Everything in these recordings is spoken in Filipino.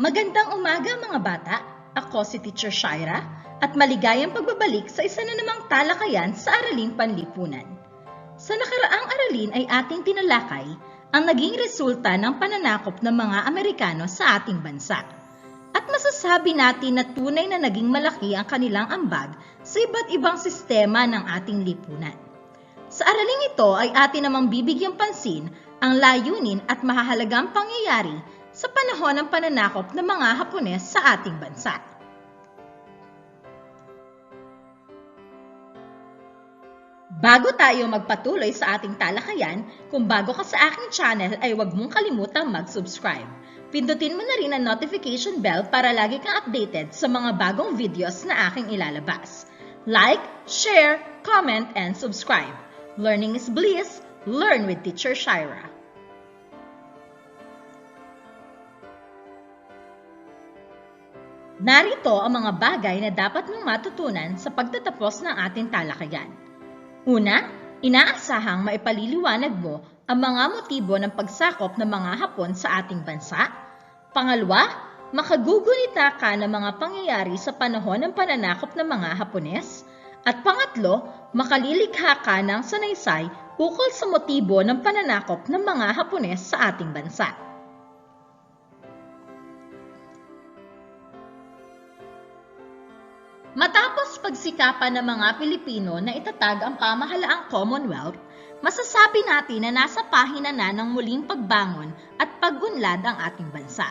Magandang umaga mga bata! Ako si Teacher Shaira at maligayang pagbabalik sa isa na namang talakayan sa Araling Panlipunan. Sa nakaraang aralin ay ating tinalakay ang naging resulta ng pananakop ng mga Amerikano sa ating bansa. At masasabi natin na tunay na naging malaki ang kanilang ambag sa iba't ibang sistema ng ating lipunan. Sa araling ito ay atin namang bibigyang pansin ang layunin at mahahalagang pangyayari sa panahon ng pananakop ng mga Hapones sa ating bansa. Bago tayo magpatuloy sa ating talakayan, kung bago ka sa aking channel ay huwag mong kalimutang mag-subscribe. Pindutin mo na rin ang notification bell para lagi kang updated sa mga bagong videos na aking ilalabas. Like, share, comment, and subscribe. Learning is bliss. Learn with Teacher Shira. Narito ang mga bagay na dapat mong matutunan sa pagtatapos ng ating talakayan. Una, inaasahang maipaliliwanag mo ang mga motibo ng pagsakop ng mga Hapon sa ating bansa. Pangalawa, makagugunita ka ng mga pangyayari sa panahon ng pananakop ng mga Hapones. At pangatlo, makalilikha ka ng sanaysay ukol sa motibo ng pananakop ng mga Hapones sa ating bansa. Matapos pagsikapan ng mga Pilipino na itatag ang pamahalaang Commonwealth, masasabi natin na nasa pahina na ng muling pagbangon at pagunlad ang ating bansa.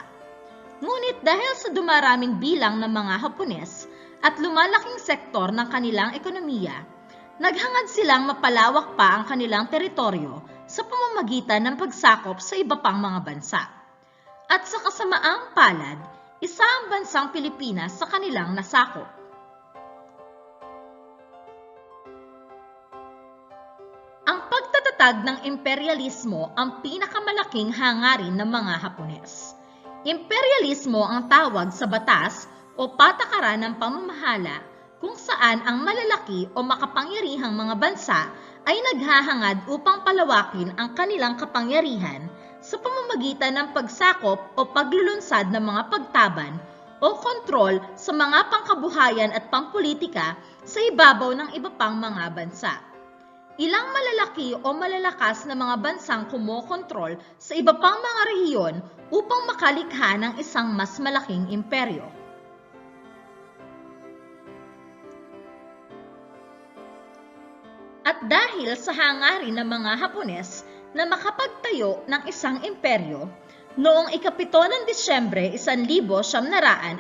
Ngunit dahil sa dumaraming bilang ng mga Hapones at lumalaking sektor ng kanilang ekonomiya, naghangad silang mapalawak pa ang kanilang teritoryo sa pamamagitan ng pagsakop sa iba pang mga bansa. At sa kasamaang palad, isa ang bansang Pilipinas sa kanilang nasakop. Pagtatatag ng imperialismo ang pinakamalaking hangarin ng mga Hapones. Imperialismo ang tawag sa batas o patakaran ng pamamahala kung saan ang malalaki o makapangyarihang mga bansa ay naghahangad upang palawakin ang kanilang kapangyarihan sa pamamagitan ng pagsakop o paglulunsad ng mga pagtaban o kontrol sa mga pangkabuhayan at pampolitika sa ibabaw ng iba pang mga bansa. Ilang malalaki o malalakas na mga bansang kumokontrol sa iba pang mga rehiyon upang makalikha ng isang mas malaking imperyo. At dahil sa hangarin ng mga Hapones na makapagtayo ng isang imperyo, noong ikapito ng Disyembre 1941,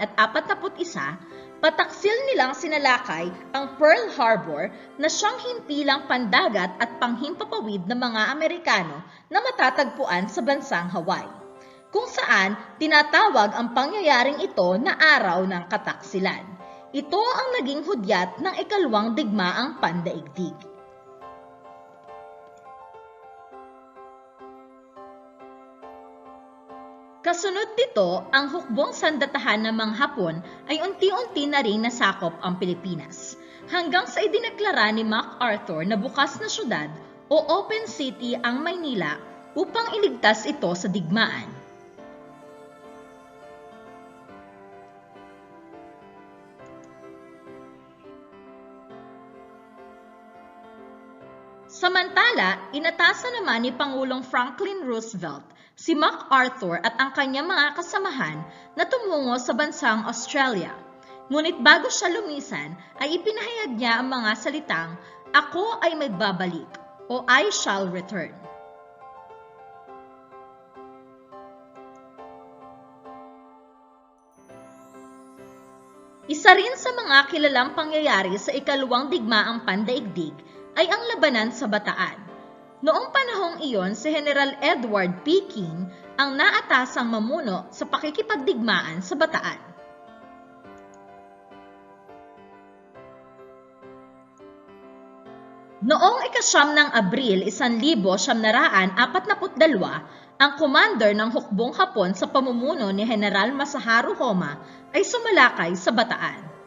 pataksil nilang sinalakay ang Pearl Harbor na siyang himpilang pandagat at panghimpapawid ng mga Amerikano na matatagpuan sa bansang Hawaii, kung saan tinatawag ang pangyayaring ito na araw ng kataksilan. Ito ang naging hudyat ng ikalawang digmaang pandaigdig. Kasunod dito, ang hukbong sandatahan ng mga Hapon ay unti-unti na rin nasakop ang Pilipinas. Hanggang sa idineklara ni MacArthur na bukas na syudad o open city ang Maynila upang iligtas ito sa digmaan. Samantala, inatasan naman ni Pangulong Franklin Roosevelt si MacArthur at ang kanyang mga kasamahan na tumungo sa bansang Australia. Ngunit bago siya lumisan, ay ipinahayag niya ang mga salitang, Ako ay magbabalik o I shall return. Isa rin sa mga kilalang pangyayari sa ikalawang digmaang pandaigdig ay ang labanan sa Bataan. Noong panahong iyon, si General Edward P. King ang naatasang mamuno sa pakikipagdigmaan sa Bataan. Noong ikasyam ng Abril 1942, ang commander ng hukbong Hapon sa pamumuno ni General Masaharu Homa ay sumalakay sa Bataan.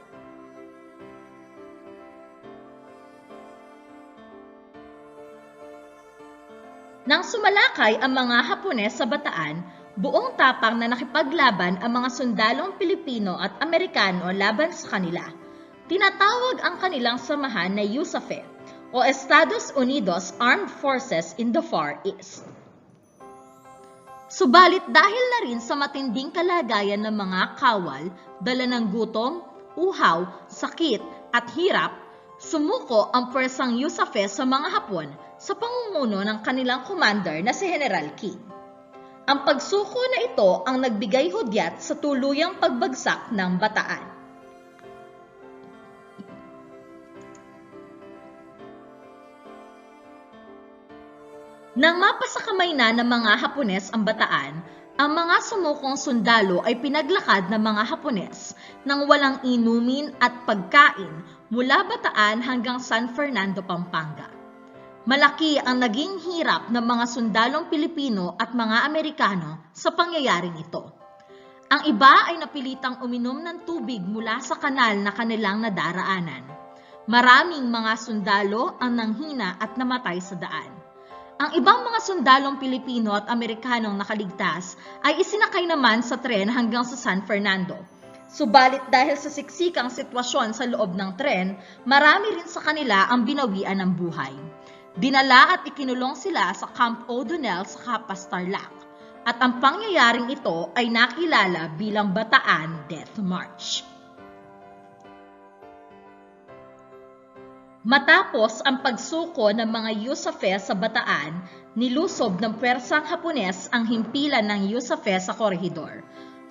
Nang sumalakay ang mga Hapones sa Bataan, Buong tapang na nakipaglaban ang mga sundalong Pilipino at Amerikano laban sa kanila. Tinatawag ang kanilang samahan na USAFE o Estados Unidos Armed Forces in the Far East. Subalit dahil na rin sa matinding kalagayan ng mga kawal, dala ng gutom, uhaw, sakit at hirap, sumuko ang pwersang USAFE sa mga Hapon sa pangumuno ng kanilang commander na si General King. Ang pagsuko na ito ang nagbigay hudyat sa tuluyang pagbagsak ng bataan. Nang mapasakamay na ng mga Hapones ang bataan, ang mga sumukong sundalo ay pinaglakad ng mga Hapones nang walang inumin at pagkain mula bataan hanggang San Fernando, Pampanga. Malaki ang naging hirap ng mga sundalong Pilipino at mga Amerikano sa pangyayaring ito. Ang iba ay napilitang uminom ng tubig mula sa kanal na kanilang nadaraanan. Maraming mga sundalo ang nanghina at namatay sa daan. Ang ibang mga sundalong Pilipino at Amerikanong nakaligtas ay isinakay naman sa tren hanggang sa San Fernando. Subalit dahil sa siksikang sitwasyon sa loob ng tren, marami rin sa kanila ang binawian ng buhay. Dinala at ikinulong sila sa Camp O'Donnell sa Kapas Tarlac. At ang pangyayaring ito ay nakilala bilang Bataan Death March. Matapos ang pagsuko ng mga Yusafe sa Bataan, nilusob ng pwersang Hapones ang himpilan ng Yusafe sa korehidor.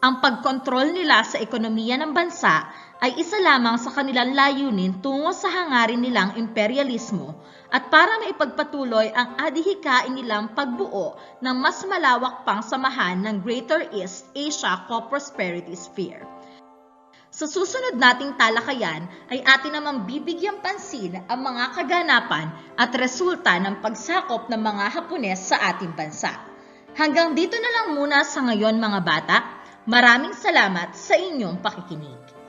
Ang pagkontrol nila sa ekonomiya ng bansa ay isa lamang sa kanilang layunin tungo sa hangarin nilang imperialismo at para maipagpatuloy ang adihikain nilang pagbuo ng mas malawak pang samahan ng Greater East Asia Co-Prosperity Sphere. Sa susunod nating talakayan ay atin namang bibigyang pansin ang mga kaganapan at resulta ng pagsakop ng mga Hapones sa ating bansa. Hanggang dito na lang muna sa ngayon mga bata. Maraming salamat sa inyong pakikinig.